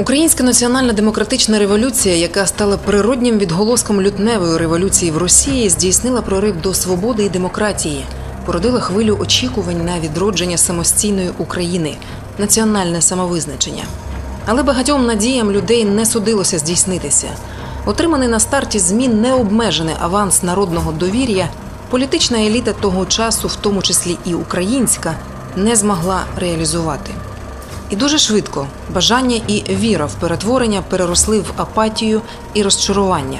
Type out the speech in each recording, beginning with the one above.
Українська національна демократична революція, яка стала природнім відголоском лютневої революції в Росії, здійснила прорив до свободи і демократії, породила хвилю очікувань на відродження самостійної України, національне самовизначення. Але багатьом надіям людей не судилося здійснитися. Отриманий на старті змін необмежений аванс народного довір'я, політична еліта того часу, в тому числі і українська, не змогла реалізувати. І дуже швидко бажання і віра в перетворення переросли в апатію і розчарування.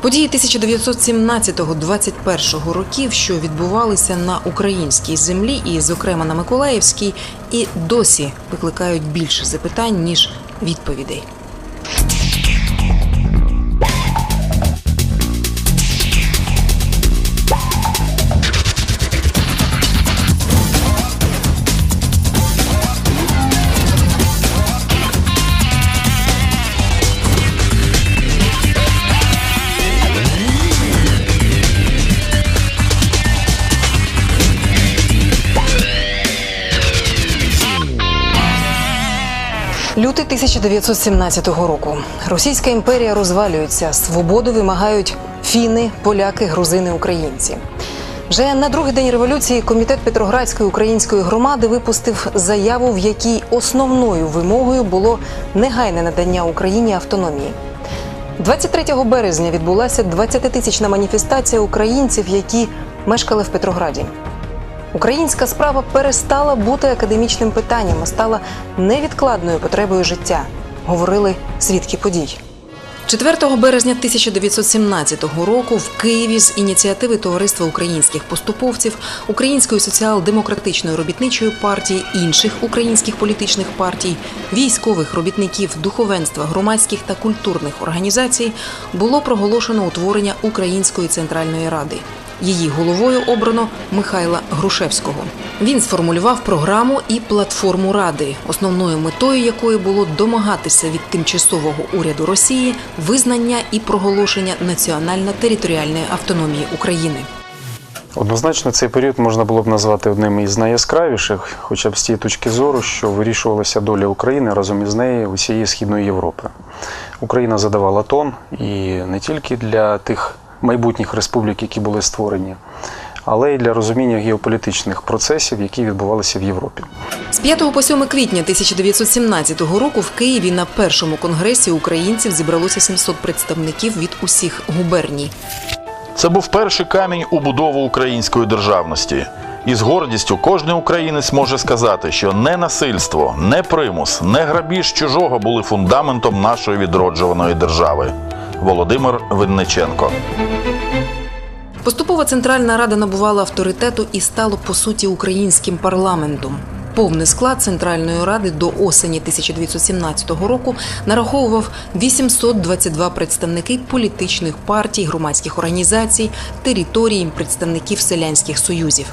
Події 1917-21 років, що відбувалися на українській землі, і, зокрема, на Миколаївській, і досі викликають більше запитань ніж відповідей. Лютий 1917 року. Російська імперія розвалюється. Свободу вимагають фіни, поляки, грузини, українці. Вже на другий день революції комітет Петроградської української громади випустив заяву, в якій основною вимогою було негайне надання Україні автономії. 23 березня відбулася 20-тисячна маніфестація українців, які мешкали в Петрограді. Українська справа перестала бути академічним питанням, а стала невідкладною потребою життя, говорили свідки подій. 4 березня 1917 року в Києві з ініціативи Товариства українських поступовців, Української соціал-демократичної робітничої партії, інших українських політичних партій, військових робітників, духовенства, громадських та культурних організацій було проголошено утворення Української центральної ради. Її головою обрано Михайла Грушевського. Він сформулював програму і платформу ради, основною метою якої було домагатися від тимчасового уряду Росії визнання і проголошення національно-територіальної автономії України. Однозначно, цей період можна було б назвати одним із найяскравіших, хоча б з тієї точки зору, що вирішувалася доля України разом із нею усієї Східної Європи. Україна задавала тон і не тільки для тих майбутніх республік, які були створені, але й для розуміння геополітичних процесів, які відбувалися в Європі. З 5 по 7 квітня 1917 року в Києві на першому конгресі українців зібралося 700 представників від усіх губерній. Це був перший камінь у будову української державності. І з гордістю кожен українець може сказати, що не насильство, не примус, не грабіж чужого були фундаментом нашої відроджуваної держави. Володимир Винниченко. Поступово Центральна Рада набувала авторитету і стало по суті українським парламентом. Повний склад Центральної Ради до осені 1917 року нараховував 822 представники політичних партій, громадських організацій, територій, представників селянських союзів.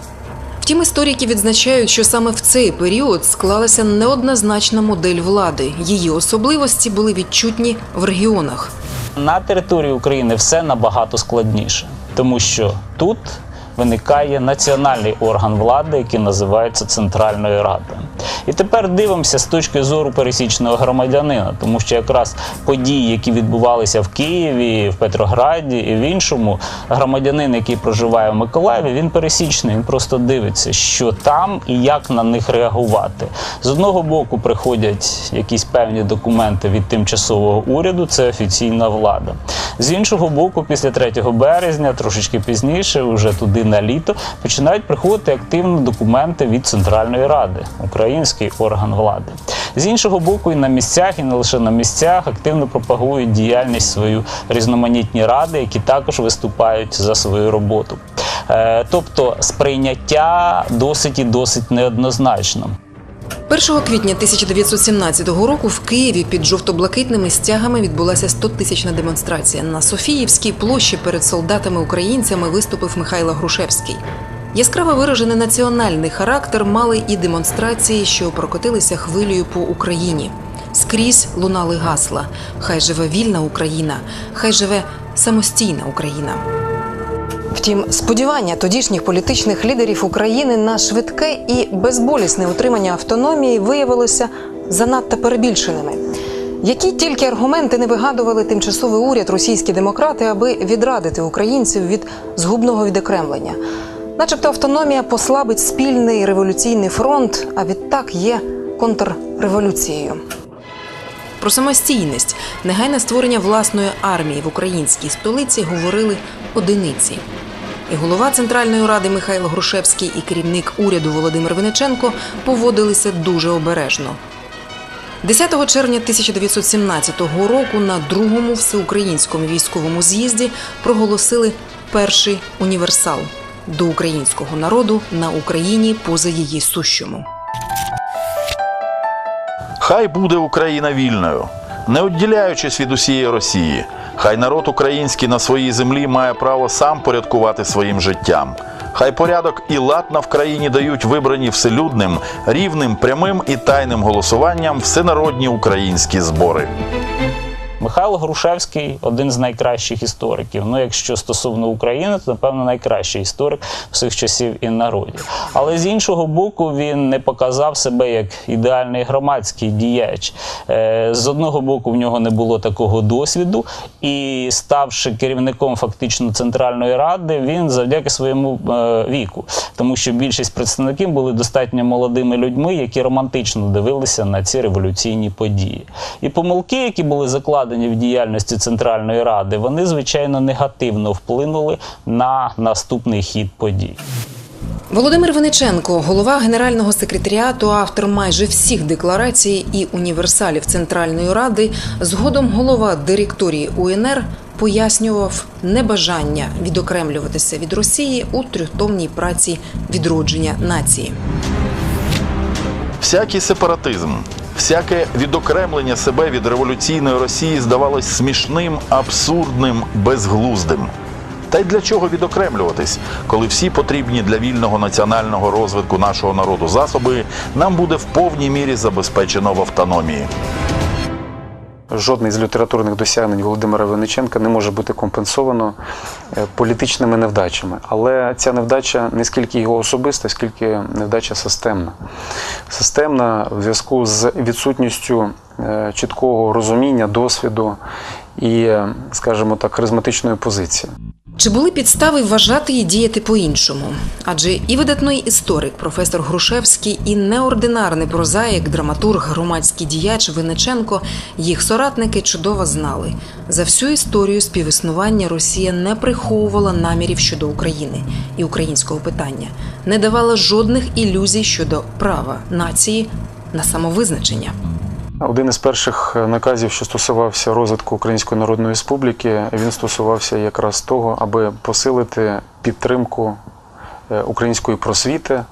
Втім, історики відзначають, що саме в цей період склалася неоднозначна модель влади. Її особливості були відчутні в регіонах. На території України все набагато складніше, тому що тут виникає національний орган влади, який називається Центральною Радою. І тепер дивимося з точки зору пересічного громадянина, тому що якраз події, які відбувалися в Києві, в Петрограді і в іншому, громадянин, який проживає в Миколаєві, він пересічний, він просто дивиться, що там і як на них реагувати. З одного боку приходять якісь певні документи від тимчасового уряду, це офіційна влада. З іншого боку, після 3 березня, трошечки пізніше, вже туди на літо, починають приходити активно документи від Центральної Ради, український орган влади. З іншого боку, і на місцях, і не лише на місцях, активно пропагують діяльність свою різноманітні ради, які також виступають за свою роботу. Е, Тобто сприйняття досить і досить неоднозначно. 1 квітня 1917 року в Києві під жовто-блакитними стягами відбулася 100-тисячна демонстрація. На Софіївській площі перед солдатами-українцями виступив Михайло Грушевський. Яскраво виражений національний характер мали і демонстрації, що прокотилися хвилею по Україні. Скрізь лунали гасла: Хай живе вільна Україна, хай живе самостійна Україна. Втім, сподівання тодішніх політичних лідерів України на швидке і безболісне утримання автономії виявилося занадто перебільшеними. Які тільки аргументи не вигадували тимчасовий уряд російські демократи, аби відрадити українців від згубного відокремлення? Начебто автономія послабить спільний революційний фронт, а відтак є контрреволюцією. Про самостійність, негайне створення власної армії в українській столиці говорили одиниці. І голова Центральної ради Михайло Грушевський і керівник уряду Володимир Виниченко поводилися дуже обережно. 10 червня 1917 року на другому всеукраїнському військовому з'їзді проголосили перший універсал до українського народу на Україні поза її сущому. Хай буде Україна вільною, не відділяючись від усієї Росії. Хай народ український на своїй землі має право сам порядкувати своїм життям. Хай порядок і лад на в країні дають вибрані вселюдним, рівним, прямим і тайним голосуванням всенародні українські збори. Михайло Грушевський один з найкращих істориків. Ну, якщо стосовно України, то напевно найкращий історик всіх часів і народів. Але з іншого боку, він не показав себе як ідеальний громадський діяч. Е, З одного боку, в нього не було такого досвіду, і ставши керівником фактично Центральної ради, він завдяки своєму е, віку, тому що більшість представників були достатньо молодими людьми, які романтично дивилися на ці революційні події. І помилки, які були закладені в діяльності Центральної Ради, вони звичайно негативно вплинули на наступний хід подій. Володимир Виниченко, голова генерального секретаріату, автор майже всіх декларацій і універсалів Центральної Ради, згодом голова директорії УНР пояснював небажання відокремлюватися від Росії у трьохтомній праці відродження нації. Всякий сепаратизм, всяке відокремлення себе від революційної Росії здавалось смішним, абсурдним, безглуздим. Та й для чого відокремлюватись, коли всі потрібні для вільного національного розвитку нашого народу засоби нам буде в повній мірі забезпечено в автономії. Жодний з літературних досягнень Володимира Винниченка не може бути компенсовано е, політичними невдачами. Але ця невдача не скільки його особиста, скільки невдача системна. Системна в зв'язку з відсутністю е, чіткого розуміння, досвіду і, е, скажімо так, харизматичної позиції. Чи були підстави вважати і діяти по-іншому? Адже і видатний історик, професор Грушевський, і неординарний прозаїк, драматург, громадський діяч Винниченко, їх соратники чудово знали. За всю історію співіснування Росія не приховувала намірів щодо України і українського питання, не давала жодних ілюзій щодо права нації на самовизначення. Один із перших наказів, що стосувався розвитку Української Народної Республіки, він стосувався якраз того, аби посилити підтримку е, української просвіти,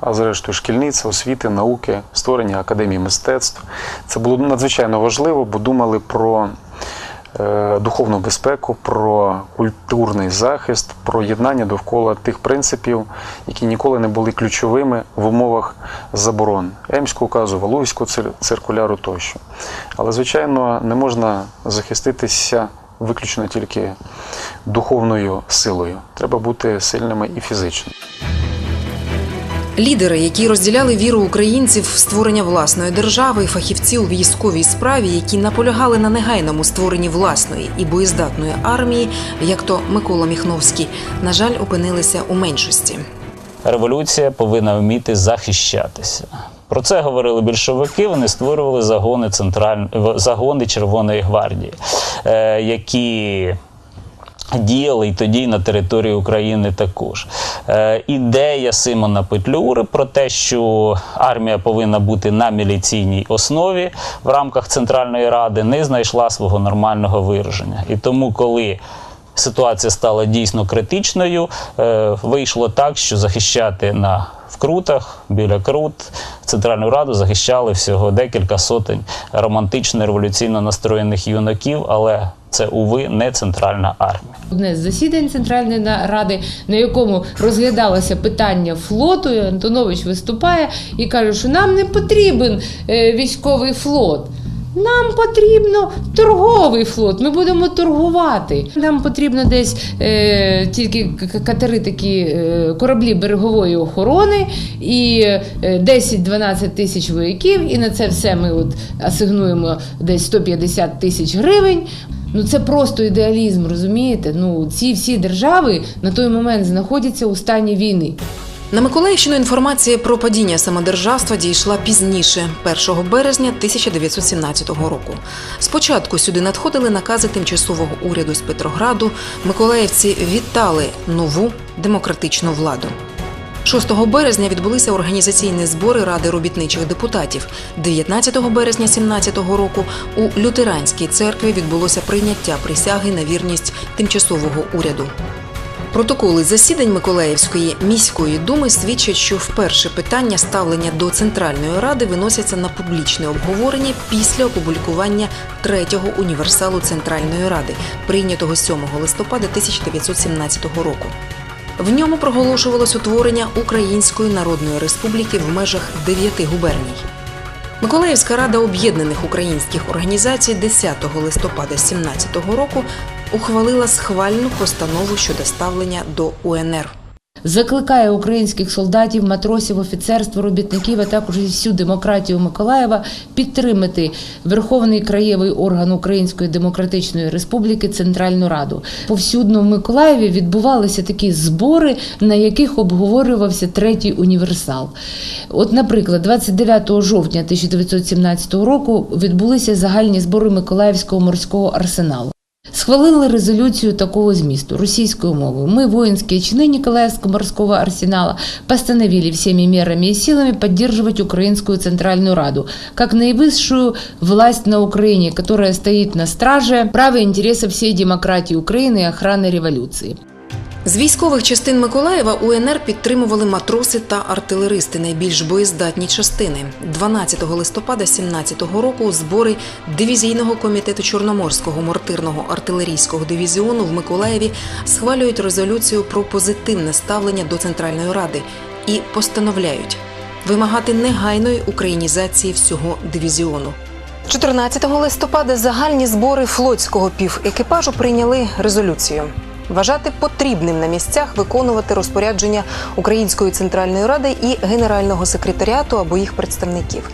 а зрештою шкільниці, освіти, науки, створення академії мистецтв. Це було надзвичайно важливо, бо думали про е, духовну безпеку, про культурний захист, про єднання довкола тих принципів, які ніколи не були ключовими в умовах заборон Емського указу, Валуївського циркуляру тощо. Але, звичайно, не можна захиститися виключно тільки духовною силою. Треба бути сильними і фізично. Лідери, які розділяли віру українців в створення власної держави, фахівці у військовій справі, які наполягали на негайному створенні власної і боєздатної армії, як то Микола Міхновський, на жаль, опинилися у меншості. Революція повинна вміти захищатися. Про це говорили більшовики. Вони створювали загони централь... загони Червоної гвардії, е, які діяли і тоді на території України також. Е, ідея Симона Петлюри про те, що армія повинна бути на міліційній основі в рамках Центральної Ради, не знайшла свого нормального вираження. І тому, коли ситуація стала дійсно критичною, е, вийшло так, що захищати на вкрутах біля крут Центральну Раду захищали всього декілька сотень романтично революційно настроєних юнаків, але це, уви, не центральна армія. Одне з засідань Центральної ради, на якому розглядалося питання флоту, Антонович виступає і каже, що нам не потрібен е, військовий флот. Нам потрібно торговий флот. Ми будемо торгувати. Нам потрібно десь е, тільки катери такі е, кораблі берегової охорони і е, 10-12 тисяч вояків. І на це все ми от асигнуємо десь 150 тисяч гривень. Ну це просто ідеалізм, розумієте? Ну ці всі держави на той момент знаходяться у стані війни. На Миколаївщину інформація про падіння самодержавства дійшла пізніше, 1 березня 1917 року. Спочатку сюди надходили накази тимчасового уряду з Петрограду. Миколаївці вітали нову демократичну владу. 6 березня відбулися організаційні збори Ради робітничих депутатів. 19 березня 17 року у лютеранській церкві відбулося прийняття присяги на вірність тимчасового уряду. Протоколи засідань Миколаївської міської думи свідчать, що вперше питання ставлення до Центральної ради виносяться на публічне обговорення після опублікування третього універсалу Центральної ради, прийнятого 7 листопада 1917 року. В ньому проголошувалось утворення Української Народної Республіки в межах дев'яти губерній. Миколаївська рада об'єднаних українських організацій 10 листопада 17 року ухвалила схвальну постанову щодо ставлення до УНР. Закликає українських солдатів, матросів, офіцерство, робітників, а також і всю демократію Миколаєва підтримати Верховний краєвий орган Української Демократичної Республіки Центральну Раду. Повсюдно в Миколаєві відбувалися такі збори, на яких обговорювався третій універсал. От, наприклад, 29 жовтня 1917 року відбулися загальні збори Миколаївського морського арсеналу. Схвалили резолюцию такого змісту російською мовою. Мы, воинские чины Николаевского морского арсенала, постановили всеми мерами и силами поддерживать Украинскую Центральную Раду как наивысшую власть на Украине, которая стоит на страже права и интереса всей демократии Украины и охраны революции. З військових частин Миколаєва УНР підтримували матроси та артилеристи, найбільш боєздатні частини. 12 листопада 17 року збори дивізійного комітету Чорноморського мортирного артилерійського дивізіону в Миколаєві схвалюють резолюцію про позитивне ставлення до Центральної Ради і постановляють вимагати негайної українізації всього дивізіону. 14 листопада загальні збори флотського півекіпажу прийняли резолюцію. Вважати потрібним на місцях виконувати розпорядження Української центральної ради і генерального секретаріату або їх представників.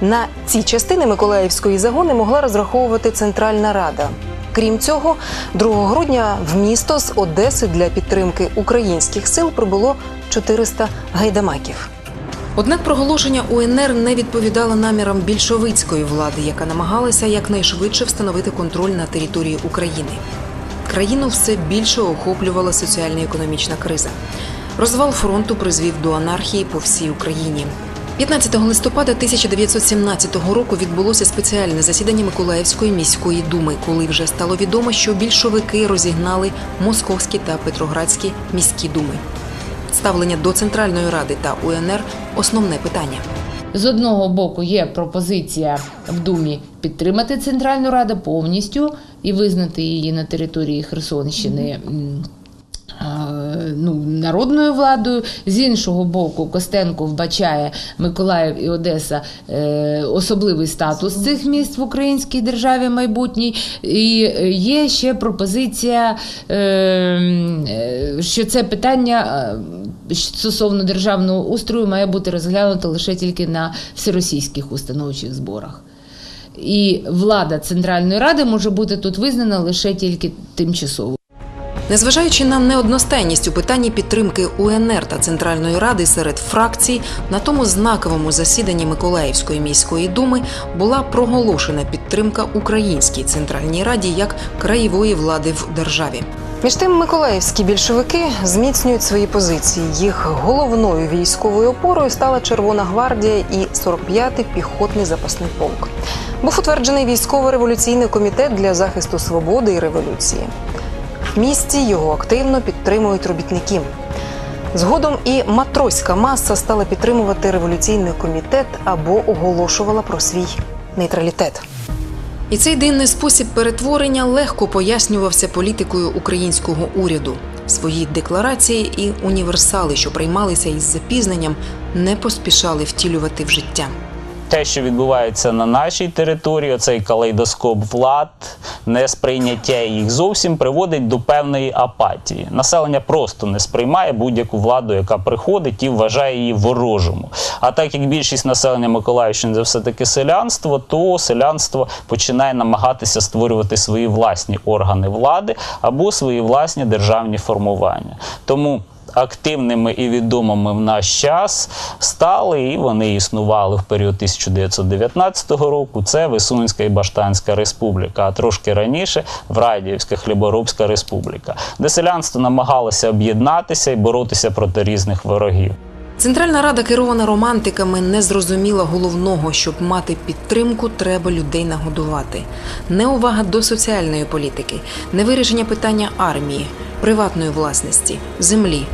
На ці частини Миколаївської загони могла розраховувати Центральна Рада. Крім цього, 2 грудня в місто з Одеси для підтримки українських сил прибуло 400 гайдамаків. Однак проголошення УНР не відповідало намірам більшовицької влади, яка намагалася якнайшвидше встановити контроль на території України. Країну все більше охоплювала соціально-економічна криза. Розвал фронту призвів до анархії по всій Україні. 15 листопада 1917 року відбулося спеціальне засідання Миколаївської міської думи, коли вже стало відомо, що більшовики розігнали московські та петроградські міські думи. Ставлення до Центральної Ради та УНР основне питання. З одного боку є пропозиція в Думі підтримати Центральну Раду повністю і визнати її на території Херсонщини. Ну, народною владою з іншого боку, Костенко вбачає Миколаїв і Одеса е, особливий статус цих міст в українській державі майбутній. І е, є ще пропозиція, е, що це питання стосовно державного устрою має бути розглянуто лише тільки на всеросійських установчих зборах. І влада Центральної Ради може бути тут визнана лише тільки тимчасово. Незважаючи на неодностайність у питанні підтримки УНР та Центральної Ради серед фракцій, на тому знаковому засіданні Миколаївської міської думи була проголошена підтримка Українській Центральній Раді як краєвої влади в державі. Між тим, миколаївські більшовики зміцнюють свої позиції. Їх головною військовою опорою стала Червона гвардія і 45-й піхотний запасний полк. Був утверджений військово-революційний комітет для захисту свободи і революції. Місті його активно підтримують робітники. Згодом і матроська маса стала підтримувати революційний комітет або оголошувала про свій нейтралітет. І цей дивний спосіб перетворення легко пояснювався політикою українського уряду. Свої декларації і універсали, що приймалися із запізненням, не поспішали втілювати в життя. Те, що відбувається на нашій території, оцей калейдоскоп влад, несприйняття їх зовсім приводить до певної апатії. Населення просто не сприймає будь-яку владу, яка приходить і вважає її ворожому. А так як більшість населення Миколаївщини це все-таки селянство, то селянство починає намагатися створювати свої власні органи влади або свої власні державні формування. Тому активними і відомими в наш час стали, і вони існували в період 1919 року. Це Висунська і Баштанська республіка, а трошки раніше Врадіївська Хліборобська республіка, де селянство намагалося об'єднатися і боротися проти різних ворогів. Центральна рада керована романтиками не зрозуміла головного, щоб мати підтримку, треба людей нагодувати. Неувага до соціальної політики, невирішення питання армії, приватної власності, землі.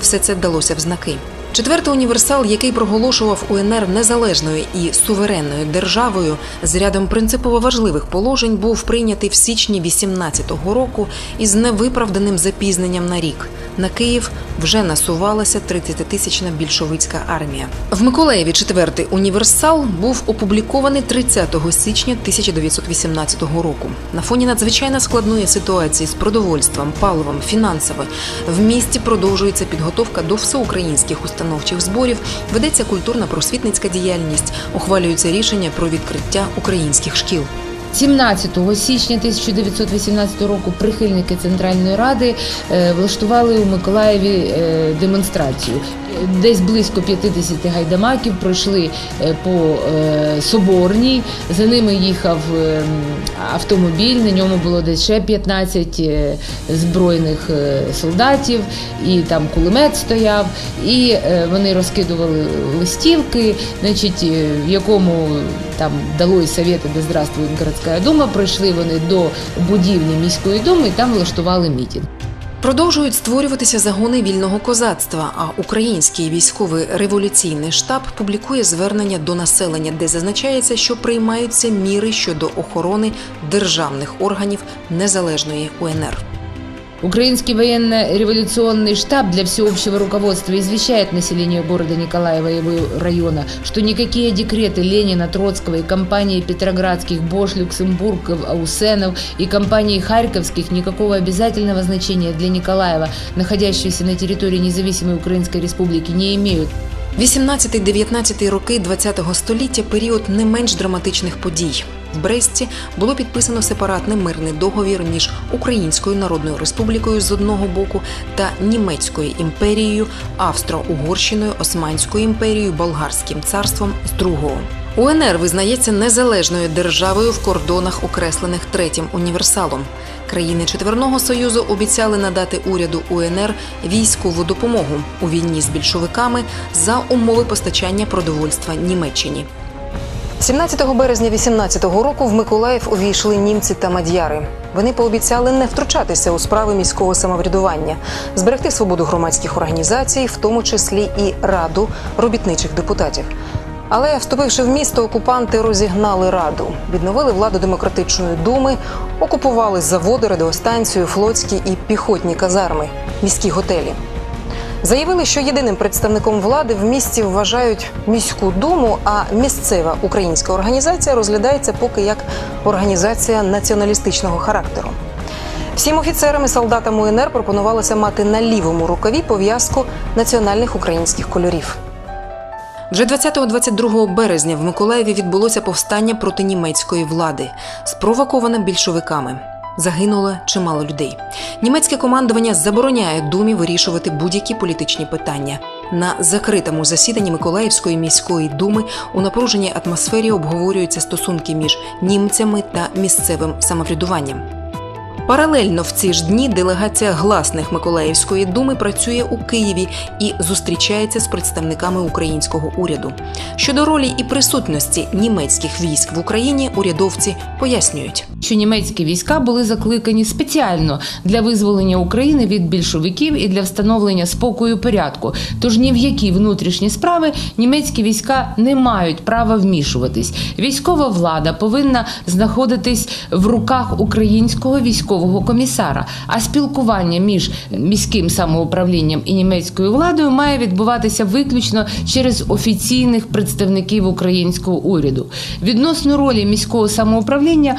Все це вдалося в знаки. Четвертий універсал, який проголошував УНР незалежною і суверенною державою з рядом принципово важливих положень, був прийнятий в січні 18-го року із невиправданим запізненням на рік. На Київ вже насувалася 30-тисячна більшовицька армія. В Миколаєві четвертий універсал був опублікований 30 січня 1918 року. На фоні надзвичайно складної ситуації з продовольством, паливом, фінансово в місті продовжується підготовка до всеукраїнських установчих зборів, ведеться культурно-просвітницька діяльність, ухвалюються рішення про відкриття українських шкіл. 17 січня 1918 року прихильники Центральної Ради е, влаштували у Миколаєві е, демонстрацію. Десь близько 50 гайдамаків пройшли е, по Соборній. За ними їхав е, автомобіль. На ньому було десь ще 15 е, збройних солдатів, і там кулемет стояв. І вони розкидували листівки, значить, в якому там дало совєти, де здравствує городська дума. Прийшли вони до будівлі міської думи і там влаштували мітінг. Продовжують створюватися загони вільного козацтва. А український військовий революційний штаб публікує звернення до населення, де зазначається, що приймаються міри щодо охорони державних органів незалежної УНР. Украинский военно-революционный штаб для всеобщего руководства извещает население города Николаева и его района, что никакие декреты Ленина, Троцкого и компании Петроградских, Бош, Люксембургов, Аусенов и компании Харьковских никакого обязательного значения для Николаева, находящейся на территории независимой Украинской Республики, не имеют. 18-19 роки ХХ століття період не менш драматичних подій. В Бресті було підписано сепаратний мирний договір між Українською Народною Республікою з одного боку та Німецькою імперією, Австро-Угорщиною, Османською імперією, Болгарським царством з другого. УНР визнається незалежною державою в кордонах, окреслених третім універсалом. Країни Четверного Союзу обіцяли надати уряду УНР військову допомогу у війні з більшовиками за умови постачання продовольства Німеччині. 17 березня 18-го року в Миколаїв увійшли німці та мадяри. Вони пообіцяли не втручатися у справи міського самоврядування, зберегти свободу громадських організацій, в тому числі і раду робітничих депутатів. Але, вступивши в місто, окупанти розігнали раду, відновили владу демократичної думи, окупували заводи, радіостанцію, флотські і піхотні казарми, міські готелі. Заявили, що єдиним представником влади в місті вважають міську думу, а місцева українська організація розглядається поки як організація націоналістичного характеру. Всім офіцерам і солдатам УНР пропонувалося мати на лівому рукаві пов'язку національних українських кольорів. Вже 20-22 березня в Миколаєві відбулося повстання проти німецької влади, спровоковане більшовиками. Загинуло чимало людей. Німецьке командування забороняє думі вирішувати будь-які політичні питання. На закритому засіданні Миколаївської міської думи у напруженій атмосфері обговорюються стосунки між німцями та місцевим самоврядуванням. Паралельно в ці ж дні делегація гласних Миколаївської думи працює у Києві і зустрічається з представниками українського уряду. Щодо ролі і присутності німецьких військ в Україні урядовці пояснюють. Що німецькі війська були закликані спеціально для визволення України від більшовиків і для встановлення спокою порядку. Тож ні в які внутрішні справи німецькі війська не мають права вмішуватись. Військова влада повинна знаходитись в руках українського військового комісара. А спілкування між міським самоуправлінням і німецькою владою має відбуватися виключно через офіційних представників українського уряду. Відносно ролі міського самоуправління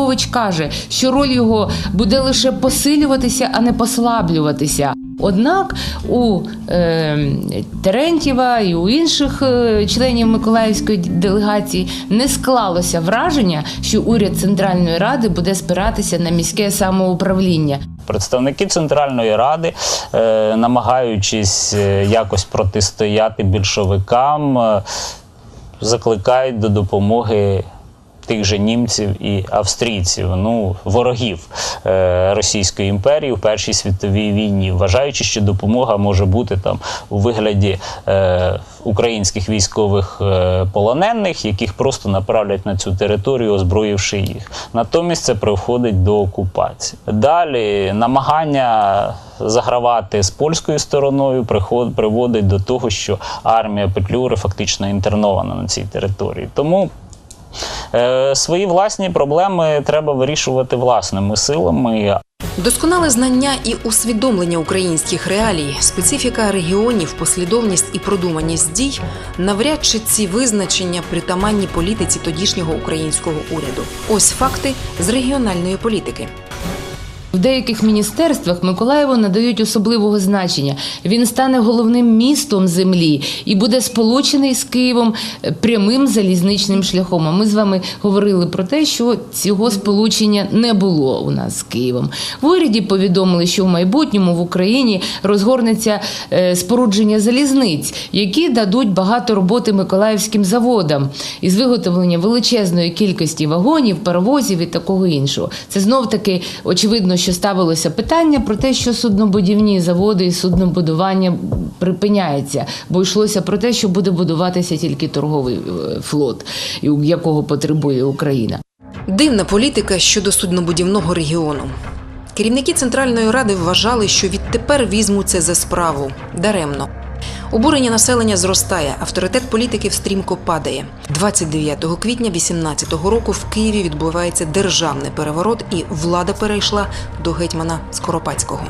Голубович каже, що роль його буде лише посилюватися, а не послаблюватися. Однак у е, Терентєва і у інших е, членів Миколаївської делегації не склалося враження, що уряд Центральної Ради буде спиратися на міське самоуправління. Представники Центральної Ради, е, намагаючись е, якось протистояти більшовикам, е, закликають до допомоги тих же німців і австрійців, ну ворогів е, Російської імперії в Першій світовій війні, вважаючи, що допомога може бути там у вигляді е, українських військових е, полонених, яких просто направлять на цю територію, озброївши їх. Натомість це приходить до окупації. Далі намагання загравати з польською стороною приход- приводить до того, що армія Петлюри фактично інтернована на цій території. Тому Е, свої власні проблеми треба вирішувати власними силами. Досконале знання і усвідомлення українських реалій, специфіка регіонів, послідовність і продуманість дій навряд чи ці визначення притаманні політиці тодішнього українського уряду. Ось факти з регіональної політики. В деяких міністерствах Миколаєву надають особливого значення. Він стане головним містом землі і буде сполучений з Києвом е, прямим залізничним шляхом. А ми з вами говорили про те, що цього сполучення не було у нас з Києвом. В уряді повідомили, що в майбутньому в Україні розгорнеться е, спорудження залізниць, які дадуть багато роботи миколаївським заводам із виготовлення величезної кількості вагонів, паровозів і такого іншого. Це знов таки очевидно, що ставилося питання про те, що суднобудівні заводи і суднобудування припиняється, бо йшлося про те, що буде будуватися тільки торговий е, флот, якого потребує Україна. Дивна політика щодо суднобудівного регіону. Керівники Центральної Ради вважали, що відтепер візьмуться за справу даремно. Обурення населення зростає, авторитет політиків стрімко падає. 29 квітня 2018 року в Києві відбувається державний переворот, і влада перейшла до гетьмана Скоропадського.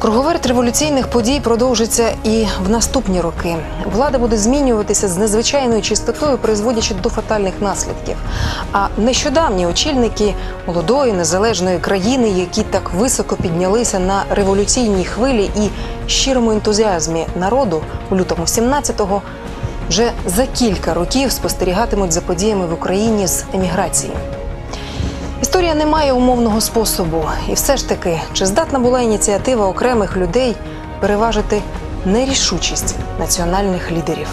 Круговерт революційних подій продовжиться і в наступні роки. Влада буде змінюватися з незвичайною чистотою, призводячи до фатальних наслідків. А нещодавні очільники молодої незалежної країни, які так високо піднялися на революційній хвилі і щирому ентузіазмі народу у лютому 17-го, вже за кілька років спостерігатимуть за подіями в Україні з еміграції. Історія не має умовного способу, і все ж таки, чи здатна була ініціатива окремих людей переважити нерішучість національних лідерів?